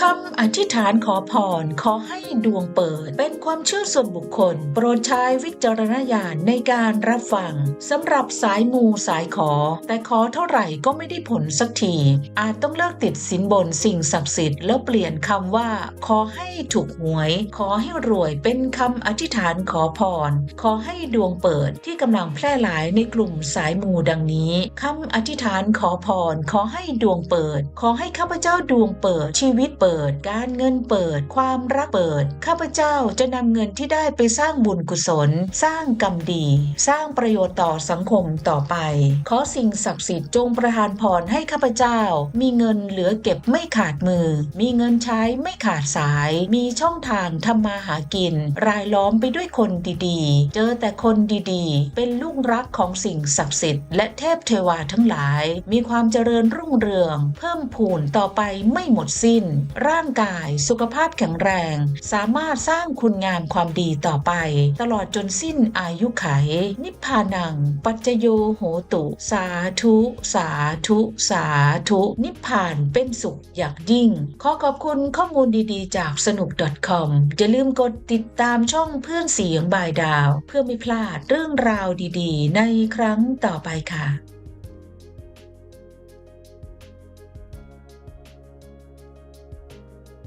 คำอธิษฐานขอพรขอให้ดวงเปิด เป็นความเชื่อส่วนบุคคล โปรดใช้วิจารณญาณในการรับฟังสำหรับสายมูสายขอ แต่ขอเท่าไหร่ก็ไม่ได้ผลสักที อาจต้องเลิกติดสินบนสิ่งศักดิ์สิทธิ์แล้วเปลี่ยนคำว่า ขอให้ถูกหวย ขอให้รวยเป็นคำอธิษฐานขอพร ขอให้ดวงเปิดที่กำลังแพร่หลายในกลุ่มสายมูดังนี้คำอธิษฐานขอพร ขอให้ดวงเปิด ขอให้ข้าพเจ้าดวงเปิดชีวิตเปิดการเงินเปิด ความรักเปิด ข้าพเจ้าจะนำเงินที่ได้ไปสร้างบุญกุศล สร้างกรรมดี สร้างประโยชน์ต่อสังคมต่อไป ขอสิ่งศักดิ์สิทธิ์จงประทานพรให้ข้าพเจ้า มีเงินเหลือเก็บไม่ขาดมือ มีเงินใช้ไม่ขาดสาย มีช่องทางทำมาหากิน รายล้อมไปด้วยคนดีๆ เจอแต่คนดีๆ เป็นลูกรักของสิ่งศักดิ์สิทธิ์และเทพเทวาทั้งหลาย มีความเจริญรุ่งเรือง เพิ่มพูนต่อไปไม่หมดสิ้นร่างกายสุขภาพแข็งแรง สามารถสร้างคุณงามความดีต่อไป ตลอดจนสิ้นอายุไข นิพพานัง ปัจโยโหตุ สาธุ สาธุ สาธุ นิพพานเป็นสุขอย่างยิ่ง ขอขอบคุณข้อมูลดีๆ จากสนุก .com อย่าลืมกดติดตามช่องเพื่อนเสียงบายดาว เพื่อไม่พลาดเรื่องราวดีๆ ในครั้งต่อไปค่ะ